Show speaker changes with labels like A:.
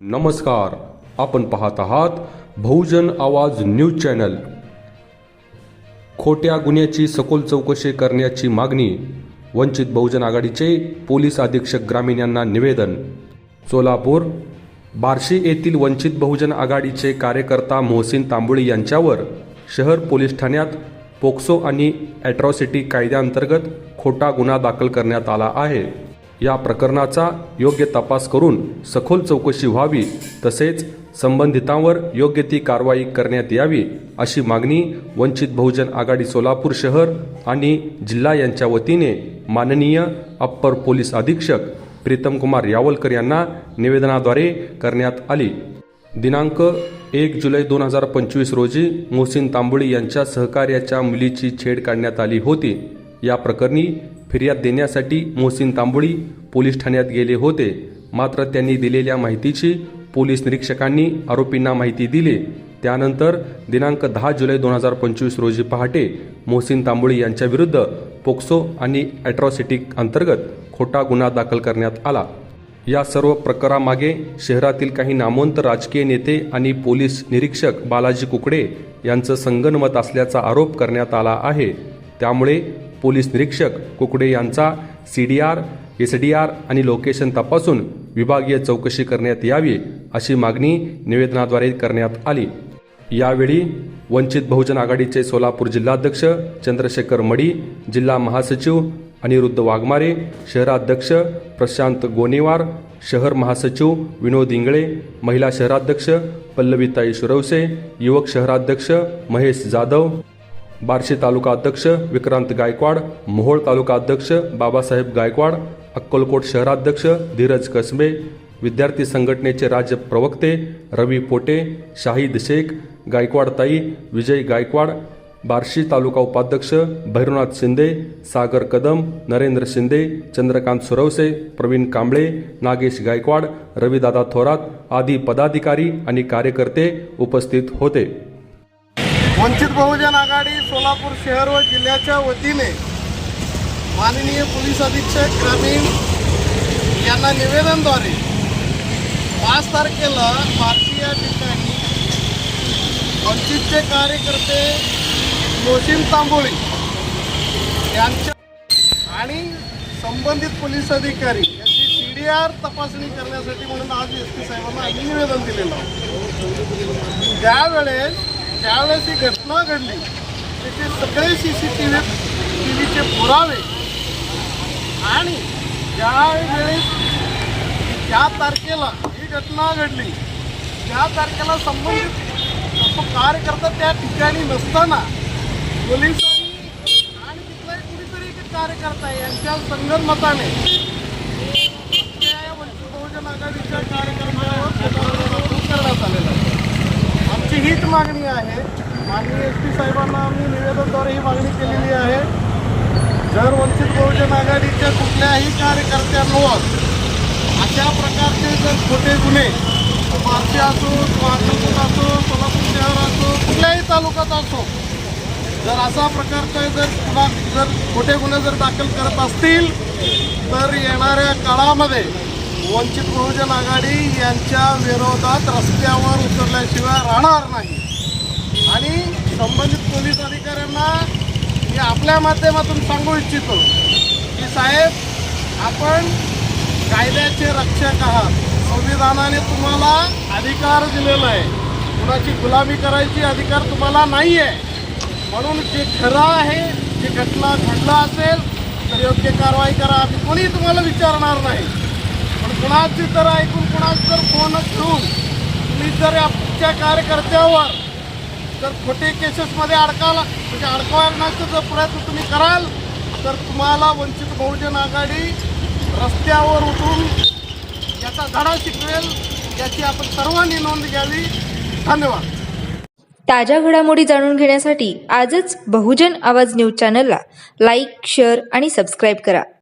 A: नमस्कार आपण पाहत आहात बहुजन आवाज न्यूज चॅनल. खोट्या गुन्ह्याची सखोल चौकशी करण्याची मागणी वंचित बहुजन आघाडीचे पोलीस अधीक्षक ग्रामीण यांना निवेदन. सोलापूर बार्शी येथील वंचित बहुजन आघाडीचे कार्यकर्ता मोहसिन तांबुळी यांच्यावर शहर पोलीस ठाण्यात पोक्सो आणि ॲट्रॉसिटी कायद्याअंतर्गत खोटा गुन्हा दाखल करण्यात आला आहे. या प्रकरणाचा योग्य तपास करून सखोल चौकशी व्हावी तसेच संबंधितांवर योग्य ती कारवाई करण्यात यावी अशी मागणी वंचित बहुजन आघाडी सोलापूर शहर आणि जिल्हा यांच्या वतीने माननीय अप्पर पोलीस अधीक्षक प्रीतमकुमार यावलकर यांना निवेदनाद्वारे करण्यात आली. दिनांक एक जुलै दोन हजार पंचवीस रोजी मोहसिन तांबोळी यांच्या सहकार्याच्या मुलीची छेड काढण्यात आली होती. या प्रकरणी फिर्याद देण्यासाठी मोहसिन तांबुळी पोलीस ठाण्यात गेले होते. मात्र त्यांनी दिलेल्या माहितीची पोलीस निरीक्षकांनी आरोपींना माहिती दिली. त्यानंतर दिनांक दहा जुलै दोन हजार पंचवीस रोजी पहाटे मोहसिन तांबुळी यांच्याविरुद्ध पोक्सो आणि ॲट्रॉसिटी अंतर्गत खोटा गुन्हा दाखल करण्यात आला. या सर्व प्रकारामागे शहरातील काही नामवंत राजकीय नेते आणि पोलीस निरीक्षक बालाजी कुकडे यांचं संगनमत असल्याचा आरोप करण्यात आला आहे. त्यामुळे पोलीस निरीक्षक कुकडे यांचा C D R S D R आणि लोकेशन तपासून विभागीय चौकशी करण्यात यावी अशी मागणी निवेदनाद्वारे करण्यात आली. यावेळी वंचित बहुजन आघाडीचे सोलापूर जिल्हाध्यक्ष चंद्रशेखर मडी जिल्हा महासचिव अनिरुद्ध वाघमारे शहराध्यक्ष प्रशांत गोनेवार शहर महासचिव विनोद इंगळे महिला शहराध्यक्ष पल्लवीताई शुरवसे युवक शहराध्यक्ष महेश जाधव बार्शी तालुका अध्यक्ष विक्रांत गायकवाड मोहोळ तालुका अध्यक्ष बाबासाहेब गायकवाड अक्कलकोट शहराध्यक्ष धीरज कसबे विद्यार्थी संघटनेचे राज्य प्रवक्ते रवी पोटे शाहिद शेख गायकवाड ताई विजय गायकवाड बार्शी तालुका उपाध्यक्ष भैरवनाथ शिंदे सागर कदम नरेंद्र शिंदे चंद्रकांत सुरवसे प्रवीण कांबळे नागेश गायकवाड रविदादा थोरात आदी पदाधिकारी आणि कार्यकर्ते उपस्थित होते.
B: वंचित बहुजन आघाडी सोलापूर शहर व जिल्ह्याच्या वतीने माननीय पोलीस अधीक्षक ग्रामीण यांना निवेदनद्वारे पाच तारखेला बार्शी या ठिकाणी वंचितचे कार्यकर्ते मोशीम तांबोळी यांच्या आणि संबंधित पोलीस अधिकारी यांची सी डी आर तपासणी करण्यासाठी म्हणून आज एस पी साहेबांना आम्ही निवेदन दिलेलं त्यावेळेस ज्यावेळेस ही घटना घडली. त्याचे सगळे C C T V T व्हीचे पुरावे. आणि ज्यावेळेस ज्या तारखेला ही घटना घडली त्या तारखेला संबंधित कार्यकर्ता त्या ठिकाणी नसताना पोलिसांनी आणि तिथलाही एक कुणीतरी एक कार्यकर्ता यांच्या संगनमताने बहुजन आघाडीच्या कार्यकर्त्यावर प्रकरण करण्यात आलेलं आहे आमची हीच मागणी आहे. माननीय एस पी साहेबांना आम्ही निवेदनद्वारे ही मागणी केलेली आहे. जर वंचित बहुजन आघाडीच्या कुठल्याही कार्यकर्त्यांवर अशा प्रकारचे जर खोटे गुन्हे बार्शी असो वाहतूक असो सोलापूर शहर असो कुठल्याही तालुक्यात असो जर असा प्रकारचे जर कुणा जर खोटे गुन्हे जर दाखल करत असतील तर येणाऱ्या काळामध्ये वंचित बहुजन आघाडी यांच्या विरोधात रस्त्यावर उतरल्याशिवाय राहणार नाही. संबंधित पोलीस अधिकाऱ्यांना मी आपल्या माध्यमातून सांगू इच्छितो की साहेब आपण कायद्याचे रक्षक आहात. संविधानाने तुम्हाला अधिकार दिलेला आहे. कुणाची गुलामी करायची अधिकार तुम्हाला नाही आहे म्हणून जे खरं आहे जे घटना घडलं असेल तर योग्य कारवाई करा. आम्ही कोणी तुम्हाला विचारणार नाही. पण कुणाची तर ऐकून कुणाच जर फोन घेऊन तुम्ही जर आमच्या कार्यकर्त्यावर जर खोटे केसेसमध्ये अडकायला म्हणजे अडकवण्याचा जर प्रयत्न तुम्ही कराल तर तुम्हाला वंचित बहुजन आघाडी रस्त्यावर उतरून याचा धडा शिकवेल याची आपण सर्वांनी नोंद घ्यावी. धन्यवाद.
C: ताज्या घडामोडी जाणून घेण्यासाठी आजच बहुजन आवाज न्यूज चॅनलला लाईक शेअर आणि सबस्क्राईब करा.